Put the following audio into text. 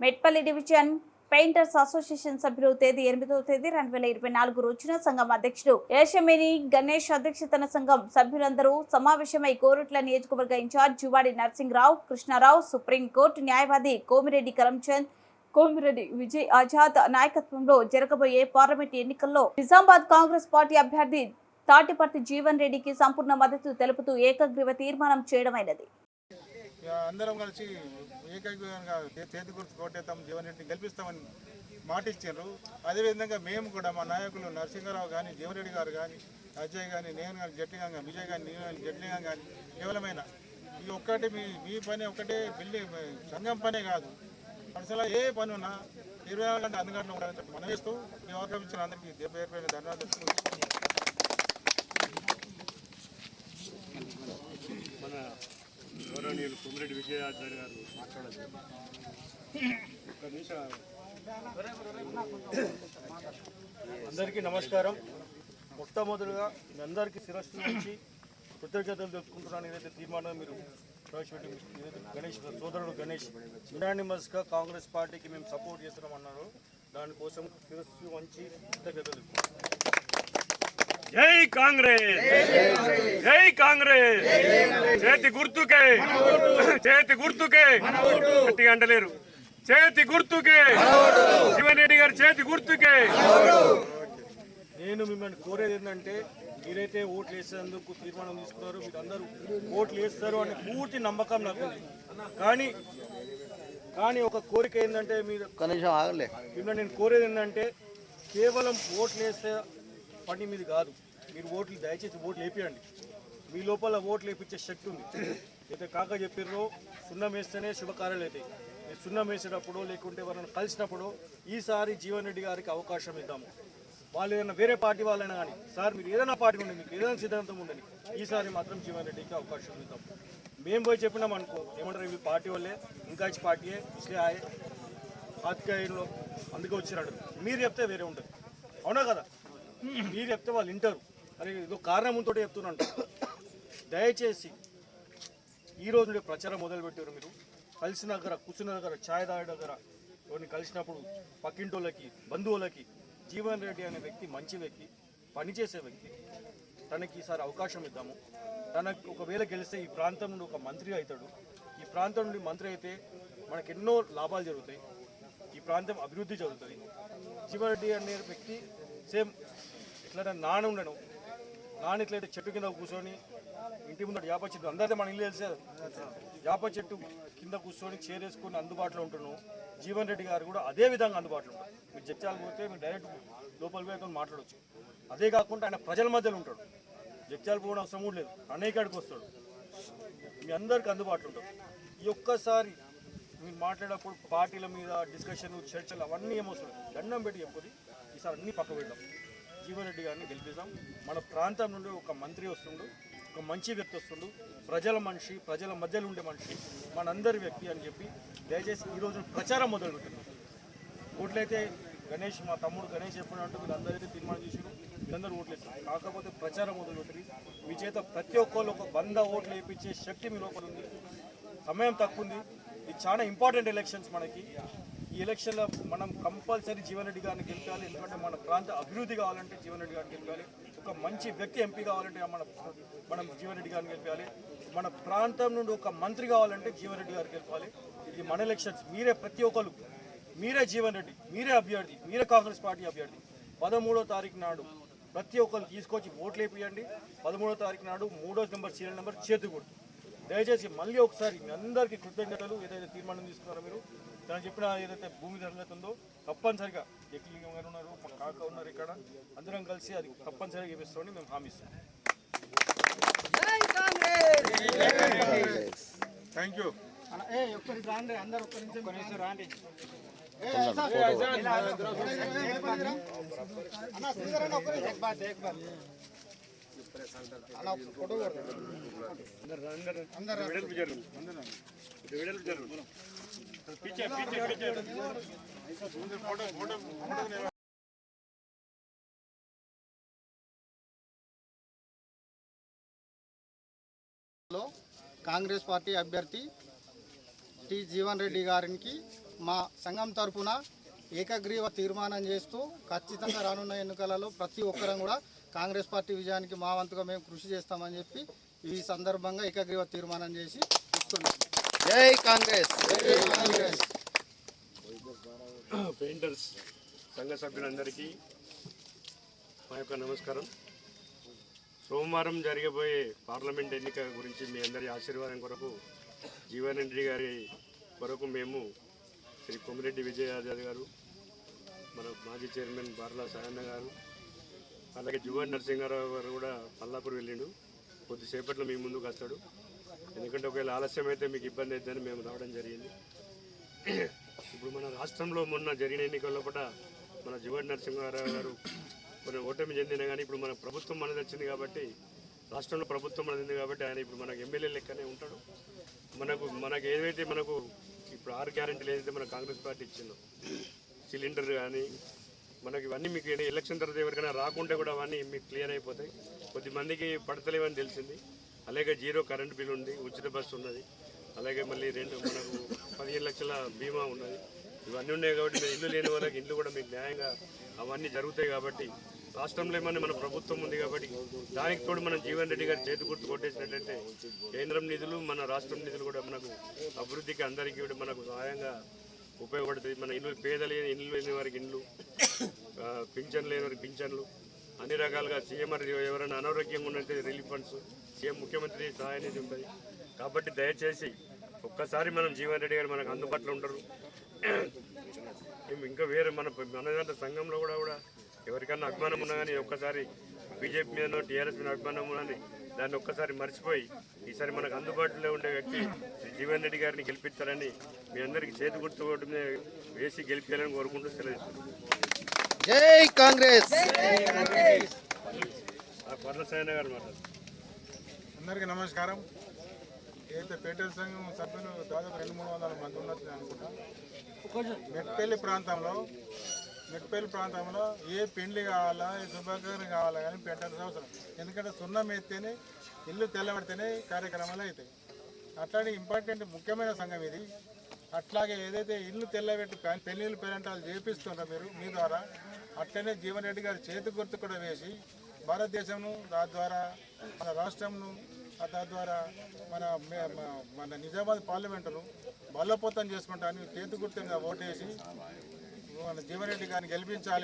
Metpally division painters association సభ్యులు తేదీ ఎనిమిదవ తేదీ రెండు వేల ఇరవై నాలుగు రోజున సంఘం అధ్యక్షుడు ఏషమిని గణేష్ అధ్యక్షతన సంఘం సభ్యులందరూ సమావేశమై కోరుట్ల నియోజకవర్గ in charge Juvvadi Narasimharao Krishnarao supreme court న్యాయవాది కోమిరెడ్డి కరంచంద్ కోమిరెడ్డి విజయ్ ఆజాద్ నాయకత్వంలో జరగబోయే పార్లమెంట్ ఎన్నికల్లో నిజామాబాద్ కాంగ్రెస్ పార్టీ అభ్యర్థి తాటిపర్తి జీవన్ రెడ్డికి సంపూర్ణ మద్దతు తెలుపుతూ ఏకగ్రీవ తీర్మానం చేయడమైనది. అందరం కలిసి ఏకైకంగా చేతి గుర్తు కొట్టేస్తాం జీవన్ రెడ్డిని గెలిపిస్తామని మాటిచ్చారు అదేవిధంగా మేము కూడా మా నాయకులు నరసింహారావు కానీ జీవన్ రెడ్డి గారు కానీ అజయ్ కానీ నేను కానీ జట్లి కానీ విజయ్ కానీ నేను కానీ కానీ కేవలమైన ఈ ఒక్కటి మీ మీ పని ఒకటే బిల్డింగ్ సంఘం పనే కాదు. అసలు ఏ పని ఉన్నా ఇరవై నాలుగు గంటల అందుబాటులో ఉండాలని చెప్పి మనం వేస్తూ మీ అవకాశం అందరికీ పేరు ధన్యవాదాలు మన గౌరవనీయులు కుమిరెడ్డి విజయాచార్య గారు మాట్లాడారు. ఒక్క నిమిషం అందరికీ నమస్కారం. మొట్టమొదటిగా మీ అందరికీ శిరస్సు నుంచి కృతజ్ఞతలు తెలుపుకుంటున్నాను. ఏదైతే తీర్మానం మీరు ప్రవేశపెట్టి ఏదైతే గణేష్ సోదరుడు గణేష్ యునానిమస్గా కాంగ్రెస్ పార్టీకి మేము సపోర్ట్ చేస్తున్నామన్నారు. దానికోసం శిరస్సు వంచి కృతజ్ఞతలు జై కాంగ్రెస్. జై కాంగ్రెస్. చేతి గుర్తుకే. చేతి గుర్తుకే. గట్టిగా అంటలేరు చేతి గుర్తుకే. శివన్ రెడ్డి గారి చేతి గుర్తుకే. నేను మిమ్మల్ని కోరేది ఏంటంటే మీరైతే ఓట్లు వేసేందుకు తీర్మానం తీసుకున్నారు మీరు అందరూ ఓట్లు వేస్తారు అనే పూర్తి నమ్మకం నాకు కానీ కానీ ఒక కోరిక ఏంటంటే మీరు కనీసం ఆగలే. మిమ్మల్ని నేను కోరేది ఏంటంటే కేవలం ఓట్లు వేస్తే పని మీది కాదు. మీరు ఓట్లు దయచేసి ఓట్లు వేపియండి మీ లోపల ఓట్లు వేపించే శక్తి ఉంది. అయితే కాక చెప్పిర్రో సున్నం వేస్తేనే శుభకార్యాలు అవుతాయి. మీరు సున్నం వేసేటప్పుడు లేకుంటే ఎవరైనా కలిసినప్పుడు ఈసారి జీవన్ రెడ్డి గారికి అవకాశం ఇద్దాము. వాళ్ళు ఏదైనా వేరే పార్టీ వాళ్ళైనా కానీ సార్ మీరు ఏదైనా పార్టీ ఉండండి మీకు ఏదైనా సిద్ధాంతం ఉండండి ఈసారి మాత్రం జీవన్ రెడ్డికి అవకాశం ఇద్దాం. మేము పోయి చెప్పినాం అనుకో ఏమంటారు ఇవి పార్టీ వాళ్ళే ఇంకా ఇచ్చి పార్టీయే ఇస్లే ఆయే. ఆత్కాయంలో అందుకే వచ్చినాడు. మీరు చెప్తే వేరే ఉంటుంది. అవునా కదా? మీరు చెప్తే వాళ్ళు వింటారు. అని ఏదో కారణం ఉంతో చెప్తున్నాను దయచేసి ఈ రోజు నుండి ప్రచారం మొదలుపెట్టారు మీరు. కలిసిన దగ్గర కూర్చున్న దగ్గర ఛాయ్ తాగే దగ్గర ఎవరిని కలిసినప్పుడు పక్కింటోళ్ళకి బంధువులకి జీవన్ రెడ్డి అనే వ్యక్తి మంచి వ్యక్తి పనిచేసే వ్యక్తి తనకి ఈసారి అవకాశం ఇద్దాము. తనకు ఒకవేళ గెలిస్తే ఈ ప్రాంతం నుండి ఒక మంత్రి అవుతాడు. ఈ ప్రాంతం నుండి మంత్రి అయితే మనకు ఎన్నో లాభాలు జరుగుతాయి. ఈ ప్రాంతం అభివృద్ధి జరుగుతుంది. జీవన్ రెడ్డి అనే వ్యక్తి సేమ్ ఇట్లా నాన్న ఉండను. నాన్న ఇట్లా చెట్టు కింద కూర్చొని ఇంటి ముందు యాప చెట్టు అందరితో మన ఇల్లు తెలిసే యాప చెట్టు కింద కూర్చొని చేరేసుకొని అందుబాటులో ఉంటున్నాం. జీవన్ రెడ్డి గారు కూడా అదే విధంగా అందుబాటులో ఉంటారు. మీరు జడ్చాలు పోతే మీరు డైరెక్ట్ లోపల పోయి మాట్లాడవచ్చు అదే కాకుండా ఆయన ప్రజల మధ్యలో ఉంటాడు. జడ్చాలు పోవడం అవసరం కూడా లేదు. అనేకాడికి వస్తాడు. మీ అందరికీ అందుబాటులో ఉంటాడు. ఈ ఒక్కసారి మీరు మాట్లాడేటప్పుడు పార్టీల మీద డిస్కషన్ చర్చలు అవన్నీ ఏమొస్తాడు దండం పెట్టి చెప్పుకొని ఈసారి అన్నీ పక్క పెడదాం. జీవరెడ్డి గారిని గెలిపిద్దాం. మన ప్రాంతం నుండి ఒక మంత్రి వస్తుండు ఒక మంచి వ్యక్తి వస్తుండు ప్రజల మనిషి ప్రజల మధ్యలో ఉండే మనిషి మనందరి వ్యక్తి అని చెప్పి దయచేసి ఈరోజు ప్రచారం మొదలు ఓట్లయితే గణేష్ మా తమ్ముడు గణేష్ చెప్పినట్టు వీళ్ళందరూ తీర్మానం చేసారు వీళ్ళందరూ ఓట్లు వేస్తారు కాకపోతే ప్రచారం మొదలు మీ చేత ప్రతి ఒక్కళ్ళు ఒక వంద ఓట్లు వేయించే శక్తి మీ లోపల ఉంది. సమయం తక్కువ ఉంది. ఇది చాలా ఇంపార్టెంట్ ఎలక్షన్స్ మనకి. ఈ ఎలక్షన్లో మనం కంపల్సరీ జీవన్ రెడ్డి గారిని గెలిపాలి ఎందుకంటే మన ప్రాంత అభివృద్ధి కావాలంటే జీవన్ రెడ్డి గారిని గెలిపాలి. ఒక మంచి వ్యక్తి ఎంపీ కావాలంటే మన మనం జీవన్ రెడ్డి గారిని గెలిపాలి. మన ప్రాంతం నుండి ఒక మంత్రి కావాలంటే జీవన్ రెడ్డి గారికి గెలిపాలి. ఇది మన ఎలక్షన్స్. మీరే ప్రతి ఒక్కరు మీరే జీవన్ రెడ్డి మీరే అభ్యర్థి మీరే కాంగ్రెస్ పార్టీ అభ్యర్థి. పదమూడో తారీఖు నాడు ప్రతి ఒక్కరు తీసుకొచ్చి ఓట్లు వేపియండి. పదమూడో తారీఖు నాడు మూడో నెంబర్ సీరియల్ నెంబర్ చేతి దయచేసి మళ్ళీ ఒకసారి మీ అందరికీ కృతజ్ఞతలు. ఏదైతే తీర్మానం తీసుకున్నారో మీరు తను చెప్పిన ఏదైతే భూమి ధరలైతే ఉందో తప్పనిసరిగా ఎక్లింగం గారు ఉన్నారు మా కాక ఉన్నారు ఇక్కడ అందరం కలిసి అది తప్పనిసరిగా చేపిస్తామని మేము హామీ ఇస్తాం థ్యాంక్ యూ వెడల్పు కాంగ్రెస్ పార్టీ అభ్యర్థి టి జీవన్ రెడ్డి గారికి మా సంఘం తరపున ఏకగ్రీవ తీర్మానం చేస్తూ ఖచ్చితంగా రానున్న ఎన్నికలలో ప్రతి ఒక్కరం కూడా కాంగ్రెస్ పార్టీ విజయానికి మా వంతుగా మేము కృషి చేస్తామని చెప్పి ఈ సందర్భంగా ఏకగ్రీవ తీర్మానం చేసి ఇస్తున్నాం. జై కాంగ్రెస్! కాంగ్రెస్! పెయింటర్స్ సంఘ సభ్యులందరికీ మా యొక్క నమస్కారం. సోమవారం జరగబోయే పార్లమెంట్ ఎన్నిక గురించి మీ అందరి ఆశీర్వాదం కొరకు జీవన్ రెడ్డి గారి కొరకు మేము శ్రీ కొమిరెడ్డి విజయాజాద్ గారు మన మాజీ చైర్మన్ బార్లా సాయన్న గారు అలాగే జువన్ నరసింహారావు గారు కూడా పల్లాపూర్ వెళ్ళిండు. కొద్దిసేపట్లో మీ ముందుకు వస్తాడు. ఎందుకంటే ఒకవేళ ఆలస్యం అయితే మీకు ఇబ్బంది అవుతుందని మేము రావడం జరిగింది. ఇప్పుడు మన రాష్ట్రంలో మొన్న జరిగిన ఎన్నికల్లో కూడా మన జువన్ నరసింహారావు గారు కొన్ని ఓటమి చెందిన కానీ ఇప్పుడు మన ప్రభుత్వం మనది వచ్చింది కాబట్టి రాష్ట్రంలో ప్రభుత్వం మనది ఉంది కాబట్టి ఆయన ఇప్పుడు మనకు ఎమ్మెల్యే లెక్కనే ఉంటాడు. మనకు మనకు ఏదైతే మనకు ఇప్పుడు ఆరు గ్యారెంటీలు ఏదైతే మన కాంగ్రెస్ పార్టీ ఇచ్చిందో సిలిండర్ కానీ మనకి ఇవన్నీ మీకు ఎలక్షన్ తర్వాత ఎవరికైనా రాకుంటే కూడా అవన్నీ మీకు క్లియర్ అయిపోతాయి. కొద్దిమందికి పడతలేవని తెలిసింది. అలాగే జీరో కరెంట్ బిల్ ఉంది ఉచిత బస్సు ఉన్నది. అలాగే మళ్ళీ రెండు మనకు పదిహేను లక్షల బీమా ఉన్నది. ఇవన్నీ ఉన్నాయి కాబట్టి మీ ఇల్లు లేని వాళ్ళకి ఇల్లు కూడా మీకు న్యాయంగా అవన్నీ జరుగుతాయి కాబట్టి రాష్ట్రంలో ఏమన్నా మన ప్రభుత్వం ఉంది కాబట్టి దానికి తోడు మనం జీవన్ రెడ్డి గారి చేతి గుర్తు కొట్టేసినట్లయితే కేంద్రం నిధులు మన రాష్ట్రం నిధులు కూడా మనకు అభివృద్ధికి అందరికీ కూడా మనకు సహాయంగా ఉపయోగపడుతుంది. మన ఇల్లు పేద లేని ఇల్లు లేని వారికి ఇల్లు పింఛన్ లేని వారికి పింఛన్లు అన్ని రకాలుగా సీఎం ఎవరైనా అనారోగ్యంగా ఉన్నట్టు రిలీఫ్ ఫండ్స్ సీఎం ముఖ్యమంత్రి సహాయ అనేది ఉంటుంది. కాబట్టి దయచేసి ఒక్కసారి మనం జీవన్ రెడ్డి గారు మనకు అందుబాటులో ఉంటారు ఇంకా వేరే మన మన సంఘంలో కూడా కూడా ఎవరికన్నా అభిమానం ఉన్నా కానీ ఒక్కసారి బీజేపీ మీద టీఆర్ఎస్ మీద అభిమానం కానీ దాన్ని ఒక్కసారి మర్చిపోయి ఈసారి మనకు అందుబాటులో ఉండే వ్యక్తి శ్రీ జీవన్ రెడ్డి గారిని గెలిపిస్తారని మీ అందరికీ చేతి గుర్తు వేసి గెలిపించాలని కోరుకుంటూ సెలవు జై కాంగ్రెస్! ఆ పర్ల సాయన గారు మాట్లాడు. అందరికీ నమస్కారం. ఏదైతే పేటెల్ సంఘం సభ్యులు దాదాపు రెండు మూడు వందల మంది ఉన్నట్టు అనుకుంటా. మెట్పల్లి ప్రాంతంలో మెట్పల్లి ప్రాంతంలో ఏ పెండ్లి కావాలా ఏ శుభాకారం కావాలా కానీ పెట్టాల్సిన అవసరం. ఎందుకంటే సున్నం ఎత్తేనే ఇల్లు తెల్లబడితేనే కార్యక్రమాలు అవుతాయి. అట్లాంటి ఇంపార్టెంట్ ముఖ్యమైన సంఘం ఇది. అట్లాగే ఏదైతే ఇల్లు తెల్లబెట్టి పె- పెళ్ళిళ్ళు పేరెంటాలు చేపిస్తున్నారో మీరు మీ ద్వారా అట్లనే జీవన్ రెడ్డి గారి చేతి గుర్తు కూడా వేసి భారతదేశంను దాని ద్వారా మన రాష్ట్రంను తద్వారా దాని ద్వారా మన మన నిజామాబాద్ పార్లమెంటును బలోపేతం చేసుకుంటాను చేతి గుర్తుగా ఓటేసి మన జీవన్ రెడ్డి గారిని గెలిపించాలి